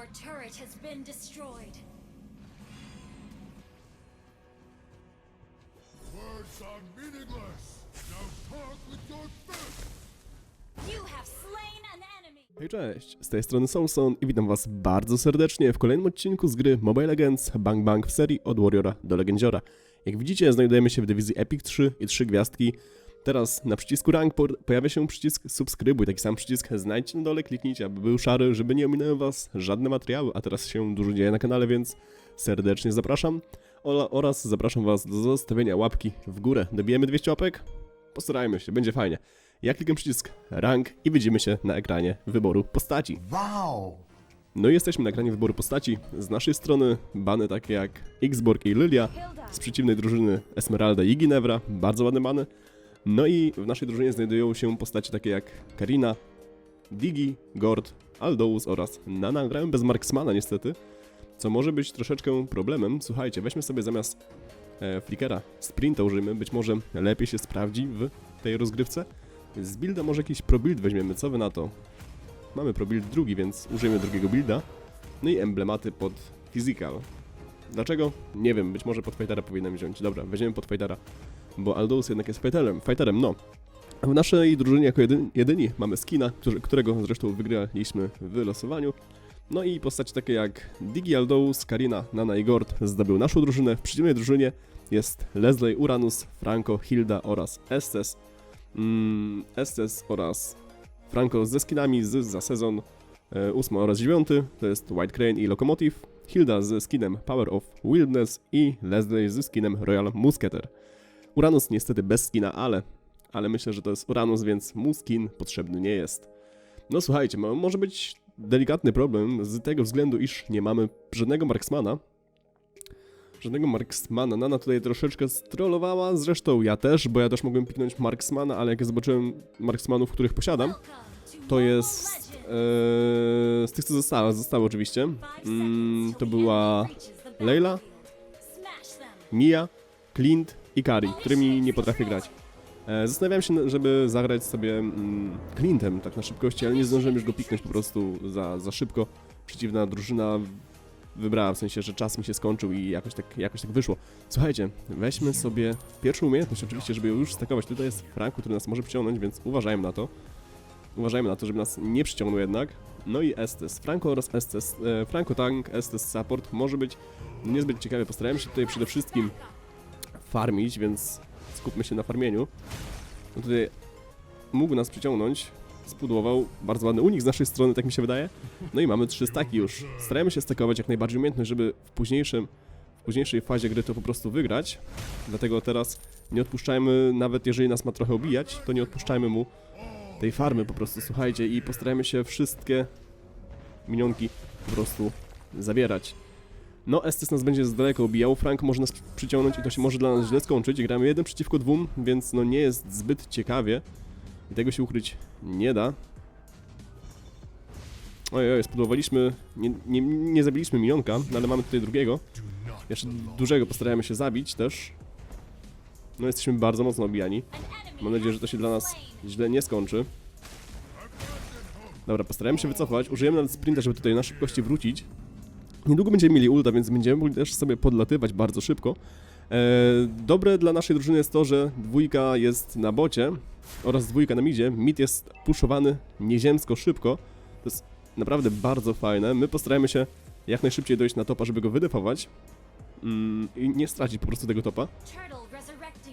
Our turret has been destroyed. Words are meaningless. Now talk with your fists. You have slain an enemy. Hej, cześć! Z tej strony Samson i witam was bardzo serdecznie w kolejnym odcinku z gry Mobile Legends Bang Bang w serii od Warriora do Legendziora. Jak widzicie, znajdujemy się w dywizji Epic 3 i 3 gwiazdki. Teraz na przycisku Rank po- pojawia się przycisk subskrybuj, taki sam przycisk znajdźcie na dole, kliknijcie, aby był szary, żeby nie ominęły was żadne materiały, a teraz się dużo dzieje na kanale, więc serdecznie zapraszam. Oraz zapraszam was do zostawienia łapki w górę. Dobijemy 200 łapek? Postarajmy się, będzie fajnie. Ja klikam przycisk rank i widzimy się na ekranie wyboru postaci. Wow. No i jesteśmy na ekranie wyboru postaci. Z naszej strony bany takie jak Xborg i Lilia, z przeciwnej drużyny Esmeralda i Ginevra, bardzo ładne bany. No i w naszej drużynie znajdują się postacie takie jak Karina, Digi, Gord, Aldous oraz Nana. Grałem bez Marksmana niestety, co może być troszeczkę problemem. Słuchajcie, weźmy sobie zamiast e, Flickera Sprinta użyjmy, być może lepiej się sprawdzi w tej rozgrywce. Z builda może jakiś pro build weźmiemy, co wy na to? Mamy pro build drugi, więc użyjemy drugiego builda. No i emblematy pod physical. Dlaczego? Nie wiem, być może pod fightera powinienem wziąć. Dobra, weźmiemy pod fightera, bo Aldous jednak jest fighterem, fighterem no. W naszej drużynie jako jedyni, jedyni mamy skina, którego zresztą wygraliśmy w losowaniu. No i postacie takie jak Digi Aldous, Karina, Nana i Gord zdobył naszą drużynę. W przeciwnej drużynie jest Leslie, Uranus, Franco, Hilda oraz Estes. Mm, Estes oraz Franco ze skinami z za sezon e, 8 oraz 9, to jest White Crane i Locomotive, Hilda ze skinem Power of Wildness i Leslie ze skinem Royal Musketer. Uranus niestety bez skina, ale, ale myślę, że to jest Uranus, więc mu skin potrzebny nie jest. No słuchajcie, mo- może być delikatny problem z tego względu, iż nie mamy żadnego marksmana. Żadnego marksmana. Nana tutaj troszeczkę strollowała, zresztą ja też, bo ja też mogłem piknąć marksmana, ale jak zobaczyłem marksmanów, których posiadam, to jest e, z tych, co zostały, zostały oczywiście. Mm, to była Leila. Mia, Clint i Kari, którymi nie potrafię grać. E, Zastanawiałem się, żeby zagrać sobie mm, Clintem tak na szybkości, ale nie zdążyłem już go piknąć po prostu za, za szybko. Przeciwna drużyna wybrała, w sensie, że czas mi się skończył i jakoś tak, jakoś tak wyszło. Słuchajcie, weźmy sobie pierwszą umiejętność oczywiście, żeby już stakować. Tutaj jest Franku, który nas może przyciągnąć, więc uważajmy na to. Uważajmy na to, żeby nas nie przyciągnął jednak. No i Estes. Franco oraz Estes. E, Franco Tank, Estes Support może być niezbyt ciekawie. Postarałem się tutaj przede wszystkim farmić, więc skupmy się na farmieniu. No tutaj mógł nas przyciągnąć, spudłował bardzo ładny unik z naszej strony, tak mi się wydaje. No i mamy trzy staki już. Starajmy się stakować jak najbardziej umiejętność, żeby w późniejszym, w późniejszej fazie gry to po prostu wygrać. Dlatego teraz nie odpuszczajmy, nawet jeżeli nas ma trochę obijać, to nie odpuszczajmy mu tej farmy po prostu, słuchajcie, i postarajmy się wszystkie minionki po prostu zabierać. No, Estes nas będzie z daleka obijał, Frank może nas przyciągnąć i to się może dla nas źle skończyć. Gramy jeden przeciwko dwóm, więc no nie jest zbyt ciekawie. I tego się ukryć nie da. Oj, oj, spróbowaliśmy, nie, nie, nie zabiliśmy minionka, no ale mamy tutaj drugiego. Jeszcze dużego postarajmy się zabić też. No jesteśmy bardzo mocno obijani. Mam nadzieję, że to się dla nas źle nie skończy. Dobra, postarajmy się wycofać. Użyjemy nawet sprinta, żeby tutaj na szybkości wrócić. Niedługo będziemy mieli ulta, więc będziemy mogli też sobie podlatywać bardzo szybko. E, dobre dla naszej drużyny jest to, że dwójka jest na bocie oraz dwójka na midzie. Mid jest puszowany nieziemsko szybko. To jest naprawdę bardzo fajne. My postarajmy się jak najszybciej dojść na topa, żeby go wydefować. Mm, I nie stracić po prostu tego topa.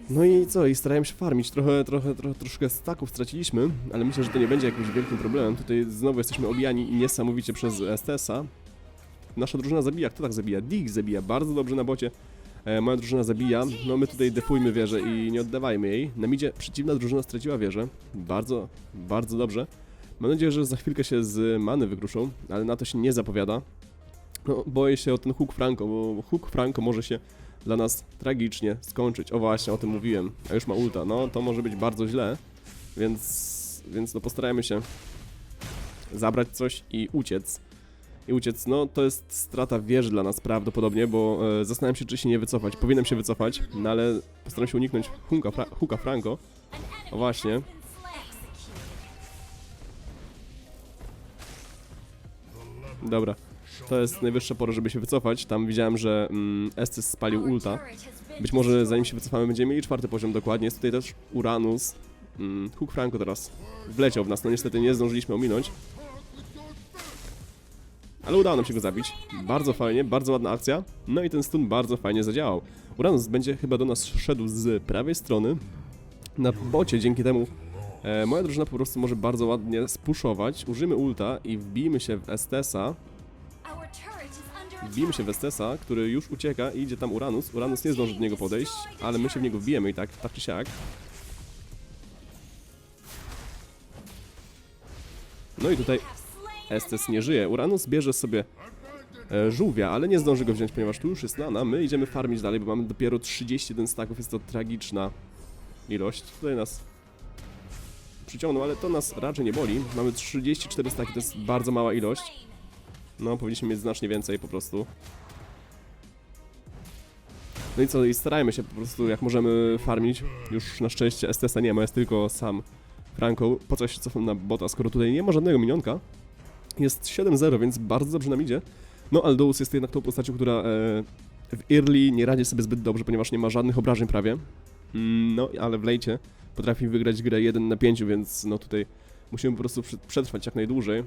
No i co? I starałem się farmić. Trochę, trochę, trochę, troszkę staków straciliśmy, ale myślę, że to nie będzie jakimś wielkim problemem. Tutaj znowu jesteśmy obijani niesamowicie przez STS-a. Nasza drużyna zabija. Kto tak zabija? Dig zabija bardzo dobrze na bocie. E, moja drużyna zabija. No my tutaj defujmy wieżę i nie oddawajmy jej. Na midzie przeciwna drużyna straciła wieżę. Bardzo, bardzo dobrze. Mam nadzieję, że za chwilkę się z many wykruszą, ale na to się nie zapowiada. No, boję się o ten hook Franco, bo hook Franco może się dla nas tragicznie skończyć. O właśnie, o tym mówiłem. A już ma ulta. No, to może być bardzo źle. Więc, więc no postarajmy się zabrać coś i uciec. I uciec, no to jest strata wieży dla nas prawdopodobnie, bo e, zastanawiam się, czy się nie wycofać. Powinienem się wycofać, no ale postaram się uniknąć Hunka, Fra Huka Franco. O właśnie. Dobra. To jest najwyższa pora, żeby się wycofać. Tam widziałem, że mm, Estes spalił ulta. Być może zanim się wycofamy będziemy mieli czwarty poziom dokładnie. Jest tutaj też Uranus. Mm, Hook Franco teraz wleciał w nas, no niestety nie zdążyliśmy ominąć. Ale udało nam się go zabić. Bardzo fajnie, bardzo ładna akcja. No i ten stun bardzo fajnie zadziałał. Uranus będzie chyba do nas szedł z prawej strony. Na bocie dzięki temu e, moja drużyna po prostu może bardzo ładnie spuszować. Użyjmy ulta i wbijmy się w Estesa. Wbijmy się w. Estesa, który już ucieka i idzie tam Uranus. Uranus nie zdąży do niego podejść, ale my się w niego wbijemy i tak, tak czy siak. No i tutaj Estes nie żyje. Uranus bierze sobie e, żółwia, ale nie zdąży go wziąć, ponieważ tu już jest nana. My idziemy farmić dalej, bo mamy dopiero 31 staków. Jest to tragiczna ilość. Tutaj nas przyciągnął, ale to nas raczej nie boli. Mamy 34 staki, to jest bardzo mała ilość. No, powinniśmy mieć znacznie więcej po prostu. No i co, i starajmy się po prostu jak możemy farmić. Już na szczęście STS-a nie ma, jest tylko sam Franco. Po co się cofam na bota, skoro tutaj nie ma żadnego minionka? Jest 7-0, więc bardzo dobrze nam idzie. No, Aldous jest jednak tą postacią, która e, w early nie radzi sobie zbyt dobrze, ponieważ nie ma żadnych obrażeń prawie. Mm, No, ale w lejcie potrafi wygrać grę 1 na 5, więc no tutaj musimy po prostu przetrwać jak najdłużej.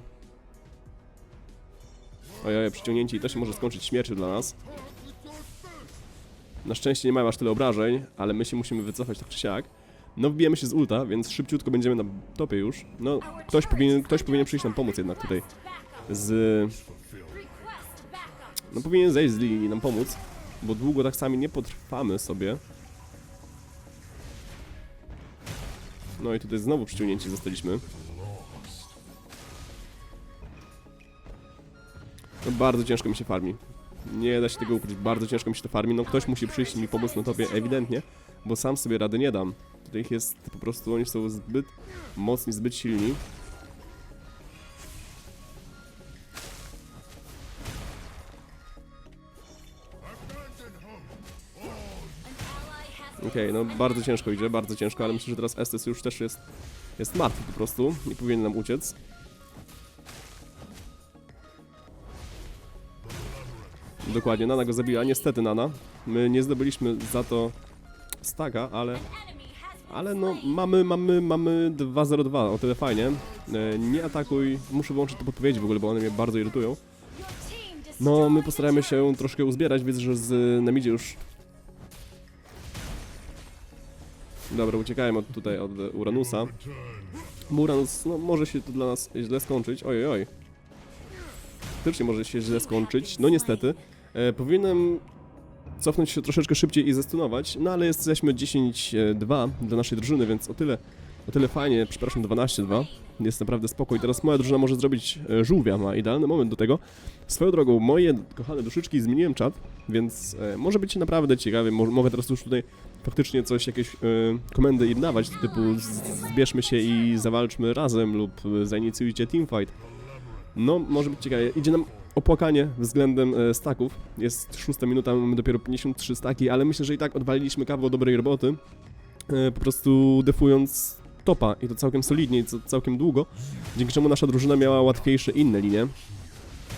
Ojej, przyciągnięcie i to się może skończyć śmiercią dla nas. Na szczęście nie mamy aż tyle obrażeń, ale my się musimy wycofać tak czy siak. No wbijemy się z ulta, więc szybciutko będziemy na topie już. No, ktoś powinien, ktoś powinien przyjść nam pomóc jednak tutaj. Z... No powinien zejść z linii i nam pomóc, bo długo tak sami nie potrwamy sobie. No i tutaj znowu przyciągnięci zostaliśmy. No bardzo ciężko mi się farmi. Nie da się tego ukryć, bardzo ciężko mi się to farmi. No ktoś musi przyjść i mi pomóc na topie, ewidentnie, bo sam sobie rady nie dam. Tutaj ich jest po prostu, oni są zbyt mocni, zbyt silni. Okej, no bardzo ciężko idzie, bardzo ciężko, ale myślę, że teraz Estes już też jest, jest martwy po prostu i powinien nam uciec. Dokładnie, Nana go zabija, niestety Nana. My nie zdobyliśmy za to staga, ale, ale no mamy, mamy, mamy 2-0-2, o tyle fajnie. E, Nie atakuj, muszę włączyć te podpowiedzi w ogóle, bo one mnie bardzo irytują. No, my postaramy się troszkę uzbierać, widzę, że z Namidzie już... Dobra, uciekałem od tutaj, od Uranusa. Bo Uranus, no, może się to dla nas źle skończyć, oj, oj, oj. Faktycznie może się źle skończyć, no niestety. E, powinienem cofnąć się troszeczkę szybciej i zestunować, no ale jesteśmy 10-2 dla naszej drużyny, więc o tyle, o tyle fajnie, przepraszam, 12-2. Jest naprawdę spokój. Teraz moja drużyna może zrobić e, żółwia, ma idealny moment do tego. Swoją drogą, moje kochane duszyczki, zmieniłem czat, więc e, może być naprawdę ciekawie. Mo mogę teraz już tutaj faktycznie coś, jakieś e, komendy im dawać, typu zbierzmy się i zawalczmy razem lub zainicjujcie teamfight. No, może być ciekawie. Idzie nam opłakanie względem e, staków. Jest szósta minuta, mamy dopiero 53 staki, ale myślę, że i tak odwaliliśmy kawał dobrej roboty. E, po prostu defując topa i to całkiem solidnie i całkiem długo, dzięki czemu nasza drużyna miała łatwiejsze inne linie.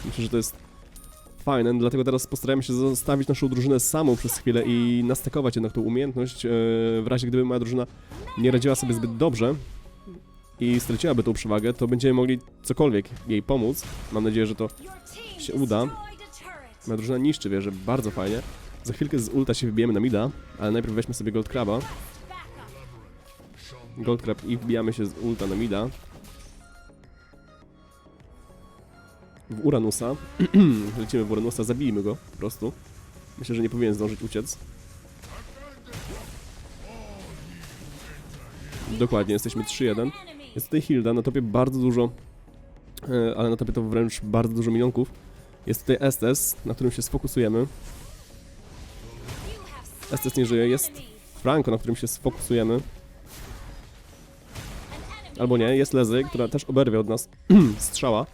Myślę, że to jest fajne, dlatego teraz postarajmy się zostawić naszą drużynę samą przez chwilę i nastakować jednak tą umiejętność, e, w razie gdyby moja drużyna nie radziła sobie zbyt dobrze i straciłaby tą przewagę, to będziemy mogli cokolwiek jej pomóc. Mam nadzieję, że to się uda. moja drużyna niszczy wieżę bardzo fajnie. Za chwilkę z ulta się wybijemy na mida, ale najpierw weźmy sobie Gold Craba. Gold Crab i wbijamy się z ulta na mida. W Uranusa. Lecimy w Uranusa, zabijmy go po prostu. Myślę, że nie powinien zdążyć uciec. Dokładnie, jesteśmy 3-1. Enemy. Jest tutaj Hilda, na topie bardzo dużo, e, ale na topie to wręcz bardzo dużo minionków. Jest tutaj Estes, na którym się sfokusujemy. Estes nie żyje, jest. Franco, na którym się sfokusujemy. Albo nie, jest Lezy, która też oberwie od nas strzała.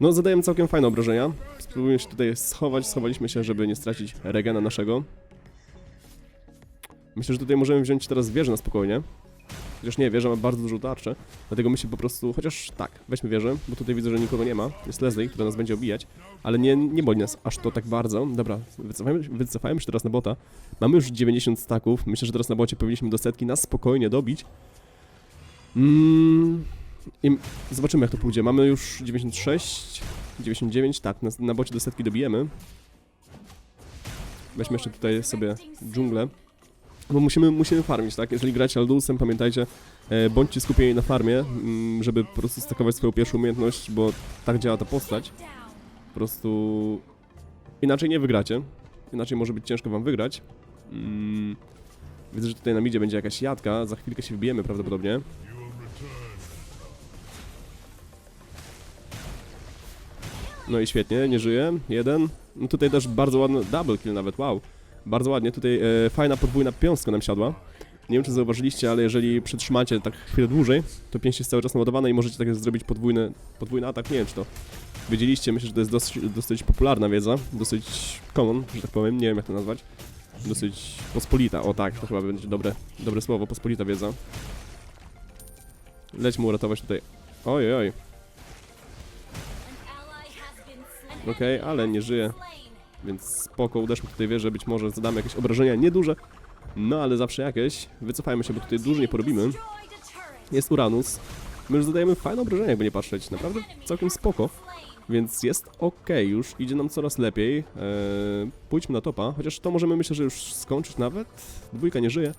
No, zadajemy całkiem fajne obrażenia. Spróbujemy się tutaj schować, schowaliśmy się, żeby nie stracić regena naszego. Myślę, że tutaj możemy wziąć teraz wieżę na spokojnie. Chociaż nie, wieża ma bardzo dużą tarczę, dlatego my się po prostu, chociaż tak, weźmy wieżę, bo tutaj widzę, że nikogo nie ma. Jest Leslie, która nas będzie obijać, ale nie, nie boli nas aż to tak bardzo. Dobra, wycofajmy, wycofajmy się teraz na bota. Mamy już 90 staków, myślę, że teraz na bocie powinniśmy do setki nas spokojnie dobić. Mm, I zobaczymy jak to pójdzie. Mamy już 96, 99, tak, na, na bocie do setki dobijemy. Weźmy jeszcze tutaj sobie dżunglę. Bo musimy, musimy farmić, tak? Jeżeli gracie Aldusem, pamiętajcie, e, bądźcie skupieni na farmie, mm, żeby po prostu stakować swoją pierwszą umiejętność, bo tak działa ta postać. Po prostu inaczej nie wygracie. Inaczej może być ciężko wam wygrać. Mm, widzę, że tutaj na midzie będzie jakaś jadka, za chwilkę się wbijemy prawdopodobnie. No i świetnie, nie żyje. Jeden. No tutaj też bardzo ładny double kill nawet, wow. Bardzo ładnie, tutaj e, fajna podwójna piąstka nam siadła. Nie wiem czy zauważyliście, ale jeżeli przytrzymacie tak chwilę dłużej, to pięść jest cały czas naładowana i możecie tak zrobić podwójny, podwójny atak, nie wiem czy to wiedzieliście, myślę, że to jest dosyć, dosyć popularna wiedza, dosyć common, że tak powiem, nie wiem jak to nazwać. Dosyć pospolita, o tak, to chyba będzie dobre, dobre słowo, pospolita wiedza. Leć mu uratować tutaj. Oj, oj, okej, ale nie żyje. Więc spoko, uderzmy tutaj wieżę, być może zadamy jakieś obrażenia nieduże, no ale zawsze jakieś. Wycofajmy się, bo tutaj dużo nie porobimy. Jest Uranus. My już zadajemy fajne obrażenia, jakby nie patrzeć. Naprawdę całkiem spoko. Więc jest ok, już idzie nam coraz lepiej. Eee, pójdźmy na topa, chociaż to możemy myślę, że już skończyć nawet. Dwójka nie żyje.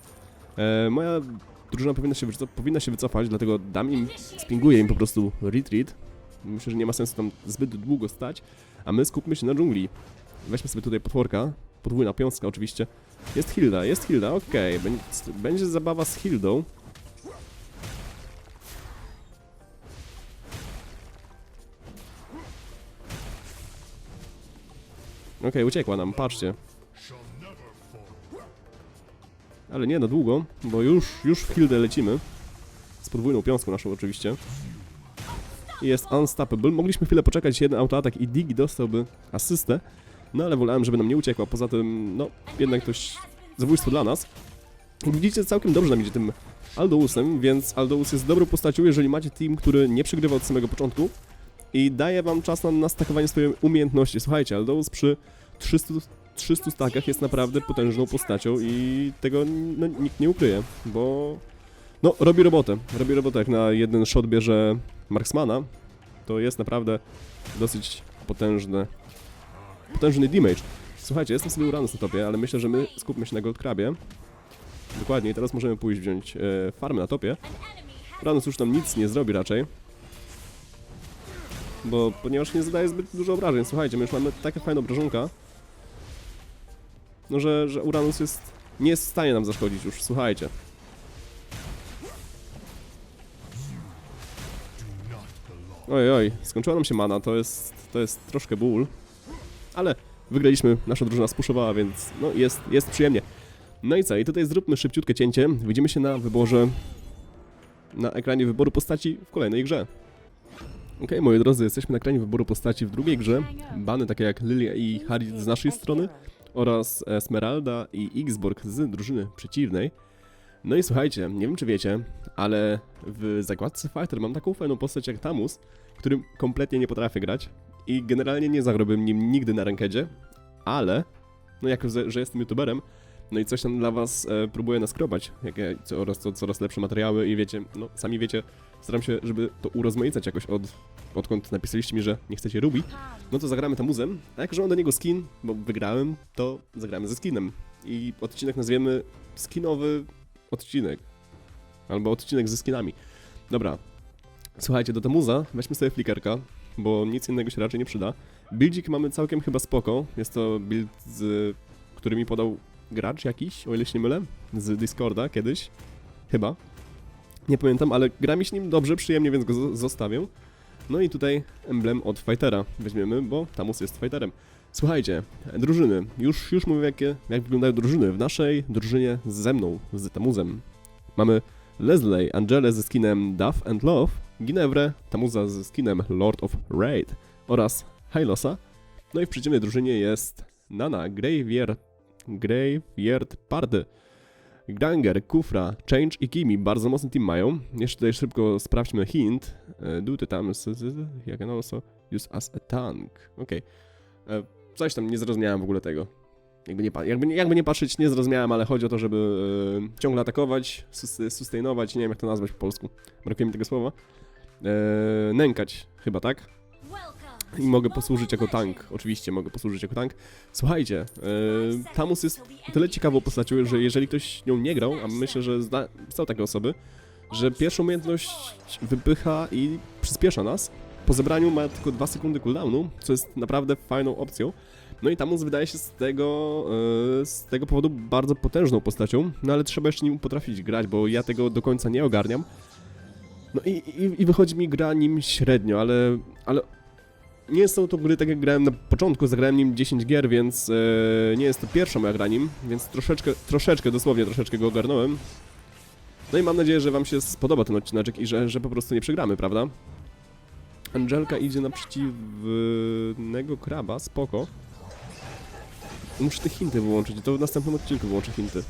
Eee, moja drużyna powinna się, powinna się wycofać, dlatego dam im, spinguję im po prostu retreat. Myślę, że nie ma sensu tam zbyt długo stać, a my skupmy się na dżungli. Weźmy sobie tutaj potworka, podwójna piąska oczywiście. Jest Hilda, jest Hilda, okej, będzie, będzie zabawa z Hildą. Okej, uciekła nam, patrzcie. Ale nie na długo, bo już, już w Hildę lecimy. Z podwójną piąską naszą oczywiście. I jest unstoppable. Mogliśmy chwilę poczekać, jeden autoatak i Digi dostałby asystę. No ale wolałem, żeby nam nie uciekła. Poza tym, no, jednak dość zabójstwo dla nas. Widzicie, całkiem dobrze nam idzie tym Aldousem, więc Aldous jest dobrą postacią, jeżeli macie team, który nie przegrywa od samego początku i daje wam czas na nastakowanie swojej umiejętności. Słuchajcie, Aldous przy 300, 300 stakach jest naprawdę potężną postacią i tego no, nikt nie ukryje, bo no, robi robotę. Robi robotę, jak na jeden shot bierze Marksmana, to jest naprawdę dosyć potężny, potężny damage. Słuchajcie, jestem sobie Uranus na topie, ale myślę, że my skupmy się na Goldkrabie. Dokładnie, i teraz możemy pójść wziąć e, farmę na topie. Uranus już nam nic nie zrobi raczej. Bo ponieważ nie zadaje zbyt dużo obrażeń. Słuchajcie, my już mamy takie fajne obrażonka. No, że, że Uranus jest. nie jest w stanie nam zaszkodzić już, słuchajcie. Oj, oj, skończyła nam się mana, to jest, to jest troszkę ból. Ale wygraliśmy, nasza drużyna spuszowała, więc no jest, jest przyjemnie. No i co, i tutaj zróbmy szybciutkie cięcie. Widzimy się na wyborze, na ekranie wyboru postaci w kolejnej grze. Okej, moi drodzy, jesteśmy na ekranie wyboru postaci w drugiej grze. Bany takie jak Lilia i Harry z naszej strony oraz Esmeralda i Xborg z drużyny przeciwnej. No i słuchajcie, nie wiem czy wiecie, ale w zakładce Fighter mam taką fajną postać jak Tamus, którym kompletnie nie potrafię grać i generalnie nie zagrałbym nim nigdy na rankedzie, ale no jako, że jestem youtuberem, no i coś tam dla was e, próbuję naskrobać, jak ja, coraz, co, coraz lepsze materiały i wiecie, no sami wiecie, staram się, żeby to urozmaicać jakoś od, odkąd napisaliście mi, że nie chcecie Ruby, no to zagramy Tamuzem, a jak że mam do niego skin, bo wygrałem, to zagramy ze skinem i odcinek nazwiemy skinowy odcinek, albo odcinek ze skinami. Dobra, słuchajcie, do Tamuza weźmy sobie flickerka, bo nic innego się raczej nie przyda. Buildzik mamy całkiem chyba spoko, jest to build, z, który mi podał gracz jakiś, o ile się nie mylę, z Discorda kiedyś, chyba. Nie pamiętam, ale gra mi się nim dobrze, przyjemnie, więc go zo- zostawię. No i tutaj emblem od fightera weźmiemy, bo Tamus jest fighterem. Słuchajcie, drużyny. Już, już mówię, jakie, jak wyglądają drużyny. W naszej drużynie ze mną, z Tamuzem, mamy Leslie, Angelę ze skinem Duff and Love, Ginevre, Tamuza ze skinem Lord of Raid oraz Hylosa. No i w przeciwnej drużynie jest Nana, Graveyard, Graveyard Party. Granger, Kufra, Change i Kimi bardzo mocny team mają. Jeszcze tutaj szybko sprawdźmy hint. E, Do the time, s- s- s- you can also use as a tank. Okej. E, Coś tam, nie zrozumiałem w ogóle tego. Jakby nie, jakby, jakby nie patrzeć, nie zrozumiałem, ale chodzi o to, żeby e, ciągle atakować, sus- sustainować, nie wiem jak to nazwać po polsku. Brakuje mi tego słowa. E, nękać, chyba tak? I mogę posłużyć jako tank. Oczywiście mogę posłużyć jako tank. Słuchajcie, e, Tamus jest tyle ciekawą postacią, że jeżeli ktoś nią nie grał, a myślę, że zna, są takie osoby, że pierwszą umiejętność wypycha i przyspiesza nas. Po zebraniu ma tylko 2 sekundy cooldownu, co jest naprawdę fajną opcją. No i Tamus wydaje się z tego, e, z tego powodu bardzo potężną postacią, no ale trzeba jeszcze nim potrafić grać, bo ja tego do końca nie ogarniam. No i, i, i wychodzi mi gra nim średnio, ale, ale nie są to gry tak jak grałem na początku, zagrałem nim 10 gier, więc e, nie jest to pierwsza moja gra nim, więc troszeczkę, troszeczkę, dosłownie troszeczkę go ogarnąłem. No i mam nadzieję, że wam się spodoba ten odcineczek i że, że po prostu nie przegramy, prawda? Angelka idzie na przeciwnego kraba, spoko. Muszę te hinty wyłączyć, to w następnym odcinku wyłączę hinty.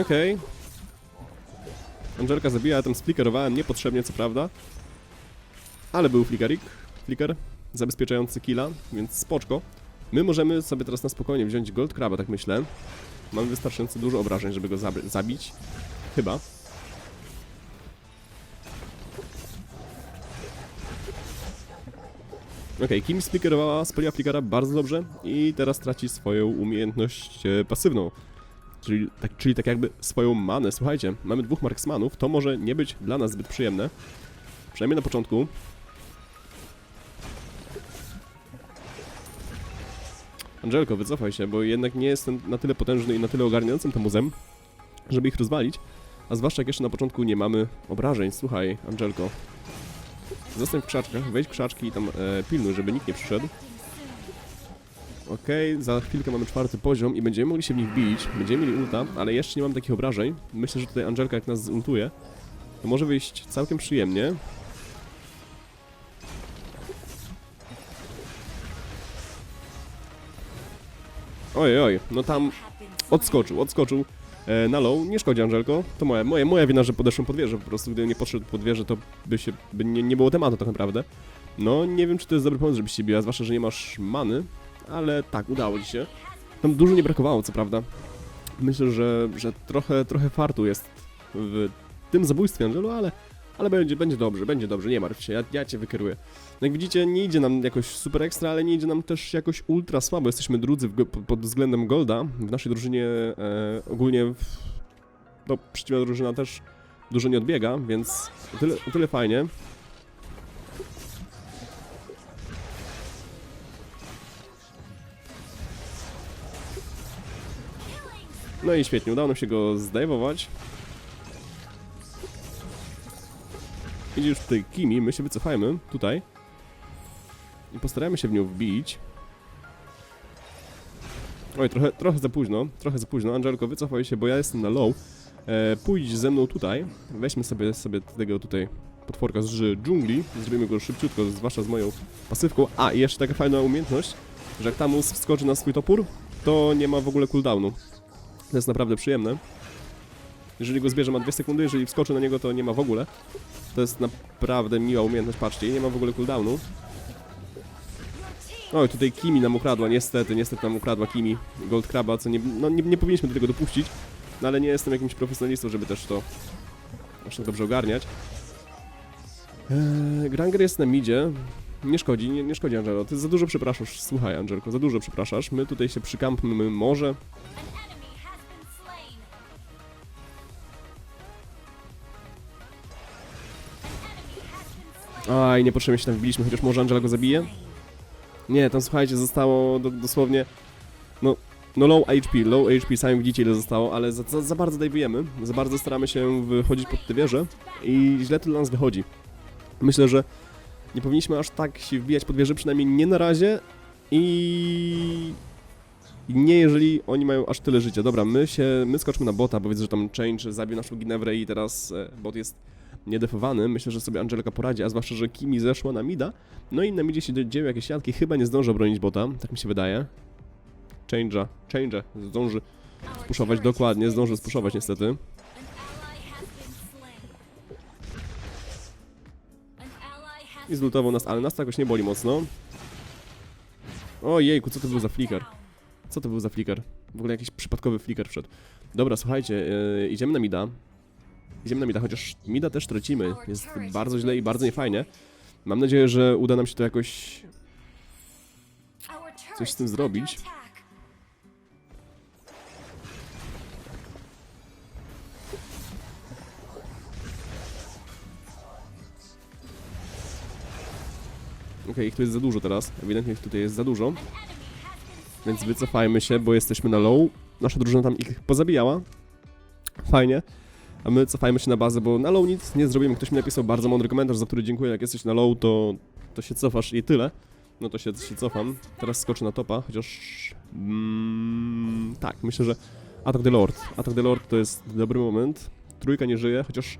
Okej. Angelka zabija, ja tam sflickerowałem niepotrzebnie, co prawda. Ale był flickerik, flicker, zabezpieczający killa, więc spoczko. My możemy sobie teraz na spokojnie wziąć Gold Craba, tak myślę. Mamy wystarczająco dużo obrażeń, żeby go zabić. Chyba. Okej, Kim sflickerowała, spaliła flickera bardzo dobrze i teraz traci swoją umiejętność e, pasywną. Czyli tak, czyli tak jakby swoją manę. Słuchajcie, mamy dwóch marksmanów, to może nie być dla nas zbyt przyjemne. Przynajmniej na początku. Angelko, wycofaj się, bo jednak nie jestem na tyle potężny i na tyle ogarniającym tym muzem, żeby ich rozwalić. A zwłaszcza jak jeszcze na początku nie mamy obrażeń. Słuchaj, Angelko. Zostań w krzaczkach, wejdź w krzaczki i tam e, pilnuj, żeby nikt nie przyszedł. Okej, za chwilkę mamy czwarty poziom i będziemy mogli się w nich bić. Będziemy mieli ulta, ale jeszcze nie mam takich obrażeń. Myślę, że tutaj Angelka jak nas zultuje, to może wyjść całkiem przyjemnie. Oj, oj, no tam odskoczył, odskoczył na low. Nie szkodzi, Angelko. To moja, moja, moja wina, że podeszłem pod wieżę. Po prostu gdybym nie podszedł pod wieżę, to by się by nie, nie było tematu tak naprawdę. No, nie wiem, czy to jest dobry pomysł, żebyś się biła, zwłaszcza, że nie masz many. Ale tak, udało ci się. Tam dużo nie brakowało, co prawda. Myślę, że, że trochę, trochę fartu jest w tym zabójstwie, Angelo, ale, ale będzie, będzie dobrze, będzie dobrze, nie martw się, ja, ja cię wykieruję. No Jak widzicie, nie idzie nam jakoś super ekstra, ale nie idzie nam też jakoś ultra słabo. Jesteśmy drudzy w, pod- względem Golda. W naszej drużynie e, ogólnie, w, no przeciwna drużyna też dużo nie odbiega, więc tyle, o tyle fajnie. No i świetnie, udało nam się go zdejmować. Idzie już tutaj Kimi, my się wycofajmy tutaj. I postarajmy się w nią wbić. Oj, trochę, trochę za późno, trochę za późno. Angelko, wycofaj się, bo ja jestem na low. E, pójdź ze mną tutaj. Weźmy sobie, sobie tego tutaj potworka z dżungli. Zrobimy go szybciutko, zwłaszcza z moją pasywką. A, i jeszcze taka fajna umiejętność, że jak Tamus wskoczy na swój topór, to nie ma w ogóle cooldownu. To jest naprawdę przyjemne. Jeżeli go zbierze ma 2 sekundy, jeżeli wskoczy na niego to nie ma w ogóle. To jest naprawdę miła umiejętność, patrzcie, nie ma w ogóle cooldownu. Oj, tutaj Kimi nam ukradła, niestety, niestety nam ukradła Kimi Gold Craba, co nie, no, nie, nie powinniśmy do tego dopuścić. No ale nie jestem jakimś profesjonalistą, żeby też to tak dobrze ogarniać. Eee, Granger jest na midzie. Nie szkodzi, nie, nie szkodzi Angelo, ty za dużo przepraszasz, słuchaj Angelko, za dużo przepraszasz. My tutaj się przykampmy może, Aj, niepotrzebnie się tam wbiliśmy, chociaż może Angela go zabije? Nie, tam słuchajcie, zostało do, dosłownie. No, no low HP, low HP, sami widzicie ile zostało, ale za, za, za bardzo dajwujemy, za bardzo staramy się wychodzić pod te wieże i źle to dla nas wychodzi. Myślę, że nie powinniśmy aż tak się wbijać pod wieże, przynajmniej nie na razie i... nie jeżeli oni mają aż tyle życia. Dobra, my się, my skoczmy na bota, bo widzę, że tam Change zabił naszą Ginevrę i teraz e, bot jest niedefowany. Myślę, że sobie Angelika poradzi, a zwłaszcza, że Kimi zeszła na mida. No i na midzie się dzieją jakieś jatki. Chyba nie zdąży obronić bota, tak mi się wydaje. Change'a, change'a, zdąży spuszować dokładnie, zdąży spuszować niestety. I zlutował nas, ale nas to jakoś nie boli mocno. Ojejku, co to był za flicker? Co to był za flicker? W ogóle jakiś przypadkowy flicker wszedł. Dobra, słuchajcie, yy, idziemy na mida. Idziemy na mida, chociaż mida też tracimy. Jest bardzo źle i bardzo niefajnie. Mam nadzieję, że uda nam się to jakoś... Coś z tym zrobić. Okej, ich tu jest za dużo teraz. Ewidentnie ich tutaj jest za dużo. Więc wycofajmy się, bo jesteśmy na low. Nasza drużyna tam ich pozabijała. Fajnie. A my cofajmy się na bazę, bo na low nic nie zrobimy. Ktoś mi napisał bardzo mądry komentarz, za który dziękuję. Jak jesteś na low, to, to się cofasz i tyle. No to się, się cofam. Teraz skoczę na topa, chociaż... Mm, tak, myślę, że Attack the Lord. Attack the Lord to jest dobry moment. Trójka nie żyje, chociaż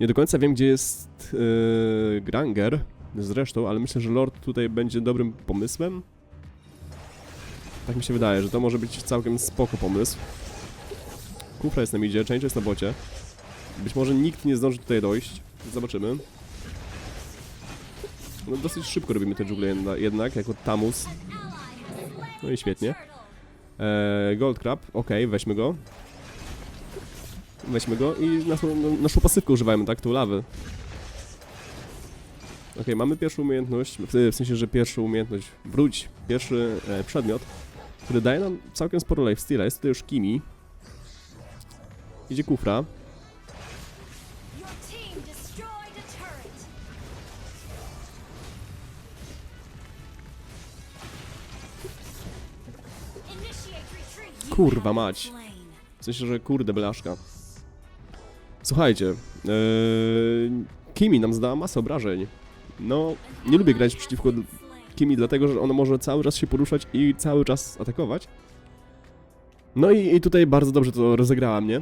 nie do końca wiem, gdzie jest yy, Granger zresztą, ale myślę, że Lord tutaj będzie dobrym pomysłem. Tak mi się wydaje, że to może być całkiem spoko pomysł. Kufra jest na midzie, Change jest na bocie. Być może nikt nie zdąży tutaj dojść. Zobaczymy. No dosyć szybko robimy te dżungle jedna- jednak, jako Tamus. No i świetnie. Eee, Gold Crab, okej, weźmy go. Weźmy go i naszą, no, naszą pasywkę używajmy, tak? Tą lawy. Okej, mamy pierwszą umiejętność, w sensie, że pierwszą umiejętność, wróć, pierwszy e, przedmiot, który daje nam całkiem sporo lifesteala. Jest tutaj już Kimi. Idzie Kufra. Kurwa mać. W sensie, że kurde blaszka. Słuchajcie, eee, Kimi nam zdała masę obrażeń. No, nie lubię grać przeciwko. Kimi, dlatego że ona może cały czas się poruszać i cały czas atakować. No i, i tutaj bardzo dobrze to rozegrała mnie.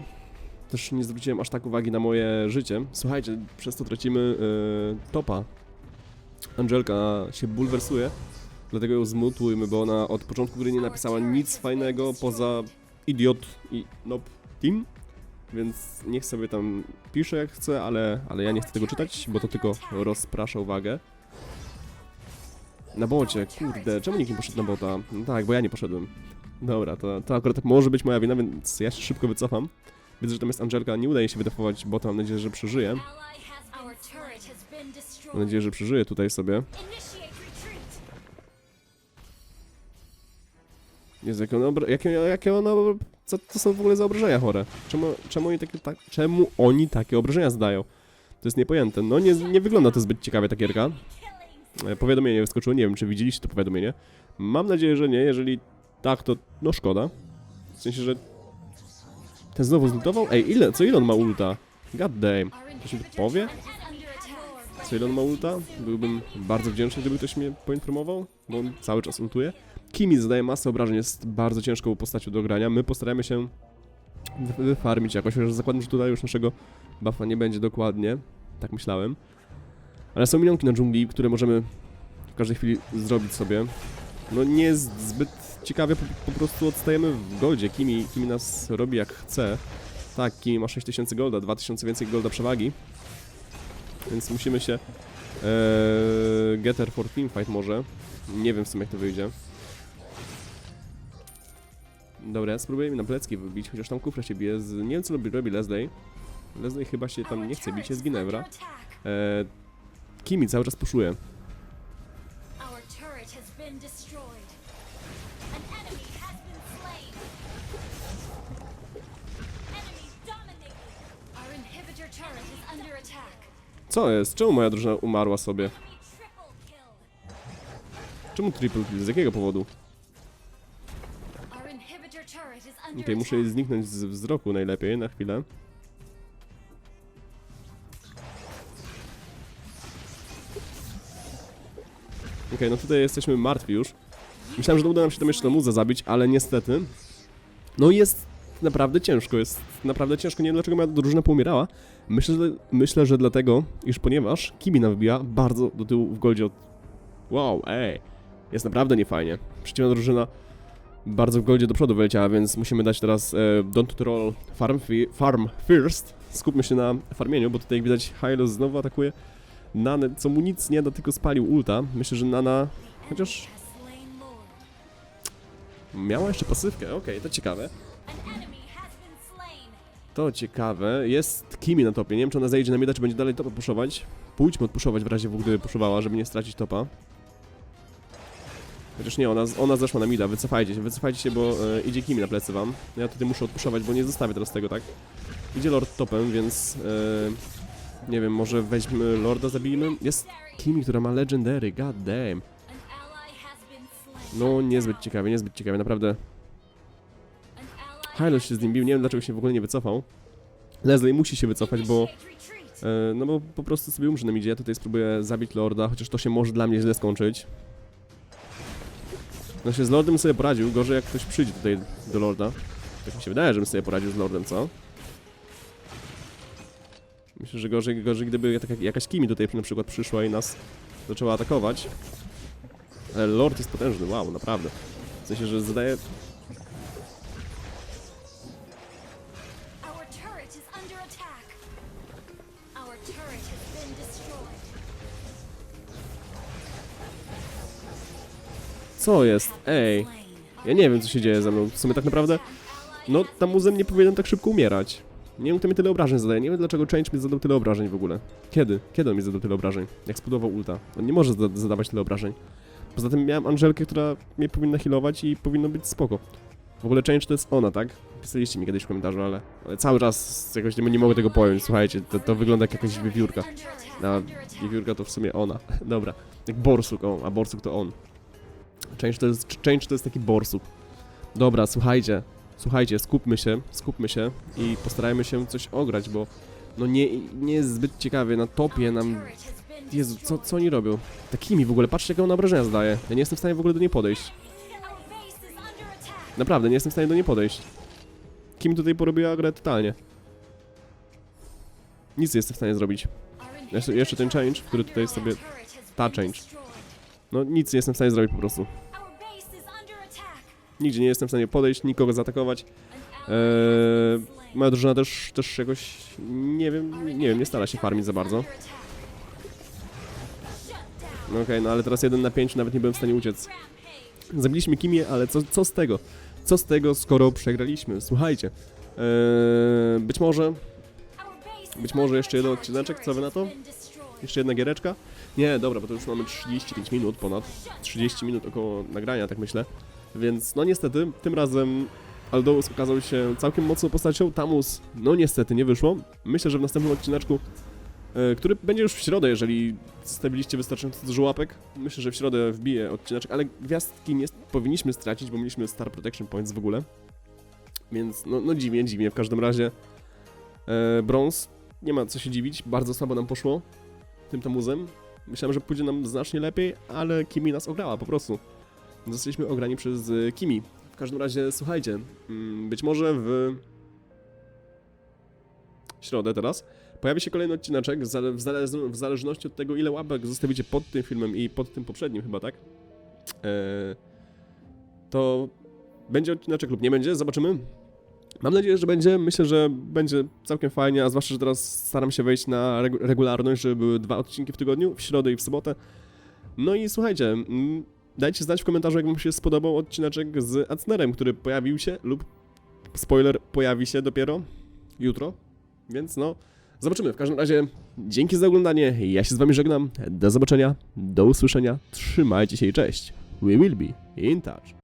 Też nie zwróciłem aż tak uwagi na moje życie. Słuchajcie, przez to tracimy e, topa. Angelka się bulwersuje, dlatego ją zmutujmy, bo ona od początku gry nie napisała nic fajnego poza idiot i nob team. Więc niech sobie tam pisze jak chce, ale, ale ja nie chcę tego czytać, bo to tylko rozprasza uwagę. Na bocie, kurde, czemu nikt nie poszedł na bota? No tak, bo ja nie poszedłem. Dobra, to, to akurat może być moja wina, więc ja się szybko wycofam. Widzę, że tam jest Angelka, nie udaje się wydefować bota, mam nadzieję, że przeżyje. Mam nadzieję, że przeżyje tutaj sobie. Jezu, jakie ona, obra- jakie, jakie co to są w ogóle za obrażenia chore? Czemu, czemu, oni takie, tak, czemu oni takie obrażenia zdają? To jest niepojęte. No nie, nie wygląda to zbyt ciekawie ta gierka. E, Powiadomienie wyskoczyło, nie wiem czy widzieliście to powiadomienie. Mam nadzieję, że nie, jeżeli tak to no szkoda. W sensie, że ten znowu zlutował? Ej, ile, co ile on ma ulta? God damn. Ktoś mi to powie? Co ile on ma ulta? Byłbym bardzo wdzięczny, gdyby ktoś mnie poinformował, bo on cały czas ultuje. Kimi zadaje masę obrażeń, jest bardzo ciężką postacią do grania. My postaramy się wy- wyfarmić jakoś, chociaż zakładam, że tutaj już naszego buffa nie będzie dokładnie. Tak myślałem. Ale są minionki na dżungli, które możemy w każdej chwili zrobić sobie. No nie jest zbyt ciekawie, po, po prostu odstajemy w goldzie. Kimi, Kimi nas robi jak chce. Tak, Kimi ma 6000 golda, 2000 więcej golda przewagi. Więc musimy się... Eee, Getter for Teamfight może. Nie wiem w sumie jak to wyjdzie. Dobra, ja spróbuję mi na plecki wybić, chociaż tam kufra się bije z... Nie wiem co robi, robi Leslie. Leslie chyba się tam nie chce bić, jest Ginevra. Eee, Kimi cały czas puszuje. Co jest? Czemu moja drużyna umarła sobie? Czemu triple kill? Z jakiego powodu? Okej, muszę zniknąć z wzroku najlepiej na chwilę. Okej, no tutaj jesteśmy martwi już. Myślałem, że uda nam się tam jeszcze muzę zabić, ale niestety... No jest naprawdę ciężko, jest naprawdę ciężko, nie wiem dlaczego moja drużyna poumierała. Myślę, że, myślę, że dlatego, iż ponieważ Kimi nam wbija bardzo do tyłu w goldzie od... Wow, ej, jest naprawdę niefajnie. Przeciwna drużyna bardzo w goldzie do przodu wyleciała, więc musimy dać teraz e, don't troll farm, fi farm first. Skupmy się na farmieniu, bo tutaj jak widać Hylos znowu atakuje Nanę, co mu nic nie da, tylko spalił ulta. Myślę, że Nana chociaż miała jeszcze pasywkę, okej, to ciekawe. To ciekawe. Jest Kimi na topie. Nie wiem, czy ona zejdzie na mida, czy będzie dalej topa puszować. Pójdźmy odpuszować w razie w gdyby puszowała, żeby nie stracić topa. Chociaż nie, ona, ona zeszła na mida. Wycofajcie się, wycofajcie się, bo e, idzie Kimi na plecy wam. Ja tutaj muszę odpuszować, bo nie zostawię teraz tego, tak? Idzie Lord topem, więc... E, nie wiem, może weźmy Lorda, zabijmy. Jest Kimi, która ma Legendary, god damn. No, niezbyt ciekawie, niezbyt ciekawie, naprawdę. Hylos się z nim bił, nie wiem dlaczego się w ogóle nie wycofał. Leslie musi się wycofać, bo... E, No bo po prostu sobie umrze na midzie, ja tutaj spróbuję zabić Lorda, chociaż to się może dla mnie źle skończyć. No się z Lordem sobie poradził, gorzej jak ktoś przyjdzie tutaj do Lorda. Tak mi się wydaje, żebym sobie poradził z Lordem, co? Myślę, że gorzej, gorzej gdyby taka, jakaś Kimi tutaj na przykład przyszła i nas zaczęła atakować. Ale Lord jest potężny, wow, naprawdę. W sensie, że zadaje... Co jest? Ej, ja nie wiem co się dzieje ze mną. W sumie tak naprawdę... No, tam muzem nie powinien tak szybko umierać. Nie wiem, kto mi tyle obrażeń zadaje. Nie wiem, dlaczego Change mi zadał tyle obrażeń w ogóle. Kiedy? Kiedy on mi zadał tyle obrażeń? Jak zbudował ulta. On nie może zada zadawać tyle obrażeń. Poza tym miałem Angelkę, która mnie powinna healować i powinno być spoko. W ogóle Change to jest ona, tak? Pisaliście mi kiedyś w komentarzu, ale, ale cały czas jakoś nie, nie mogę tego pojąć. Słuchajcie, to, to wygląda jak jakaś wiewiórka. Attack. wiewiórka to w sumie ona. Dobra. Jak borsuk, o, a borsuk to on. Change to jest, change to jest taki borsuk. Dobra, słuchajcie. Słuchajcie, skupmy się, skupmy się i postarajmy się coś ograć, bo no nie, nie jest zbyt ciekawie. Na topie nam... Jezu, co, co oni robią? Takimi w ogóle, patrzcie jakie ona obrażenia zdaje. Ja nie jestem w stanie w ogóle do niej podejść. Naprawdę, nie jestem w stanie do niej podejść. Kim tutaj porobiła grę totalnie. Nic nie jestem w stanie zrobić. Jeszcze, jeszcze ten change, który tutaj sobie... Ta change. No nic nie jestem w stanie zrobić po prostu. Nigdzie nie jestem w stanie podejść, nikogo zaatakować. Eee, moja drużyna też, też jakoś, nie wiem, nie wiem, nie stara się farmić za bardzo. Shut down. No okej, ale teraz jeden na pięć nawet nie byłem w stanie uciec. Zabiliśmy Kimię, ale co, co z tego? Co z tego, skoro przegraliśmy? Słuchajcie, eee, być może, być może jeszcze jeden odcineczek, co wy na to? Jeszcze jedna giereczka? Nie, dobra, bo to już mamy 35 minut ponad. 30 minut około nagrania, tak myślę. Więc no niestety, tym razem Aldous okazał się całkiem mocną postacią. Tamus, no niestety nie wyszło. Myślę, że w następnym odcineczku, e, który będzie już w środę, jeżeli zostawiliście wystarczająco dużo łapek, myślę, że w środę wbiję odcineczek, ale gwiazdki nie powinniśmy stracić, bo mieliśmy Star Protection Points w ogóle. Więc no, no dziwnie, dziwnie. W każdym razie e, brąz, nie ma co się dziwić, bardzo słabo nam poszło tym tamuzem. Myślałem, że pójdzie nam znacznie lepiej, ale Kimi nas ograła po prostu. Zostaliśmy ograni przez e, Kimi. W każdym razie, słuchajcie, mm, być może w środę teraz pojawi się kolejny odcineczek w, zale w zależności od tego, ile łapek zostawicie pod tym filmem i pod tym poprzednim chyba, tak? Eee, to będzie odcineczek lub nie będzie, zobaczymy. Mam nadzieję, że będzie. Myślę, że będzie całkiem fajnie, a zwłaszcza, że teraz staram się wejść na regu regularność, żeby były dwa odcinki w tygodniu, w środę i w sobotę. No i słuchajcie, dajcie znać w komentarzu, jak wam się spodobał odcineczek z Acnerem, który pojawił się lub, spoiler, pojawi się dopiero jutro, więc no, zobaczymy. W każdym razie, dzięki za oglądanie, ja się z wami żegnam, do zobaczenia, do usłyszenia, trzymajcie się i cześć. We will be in touch.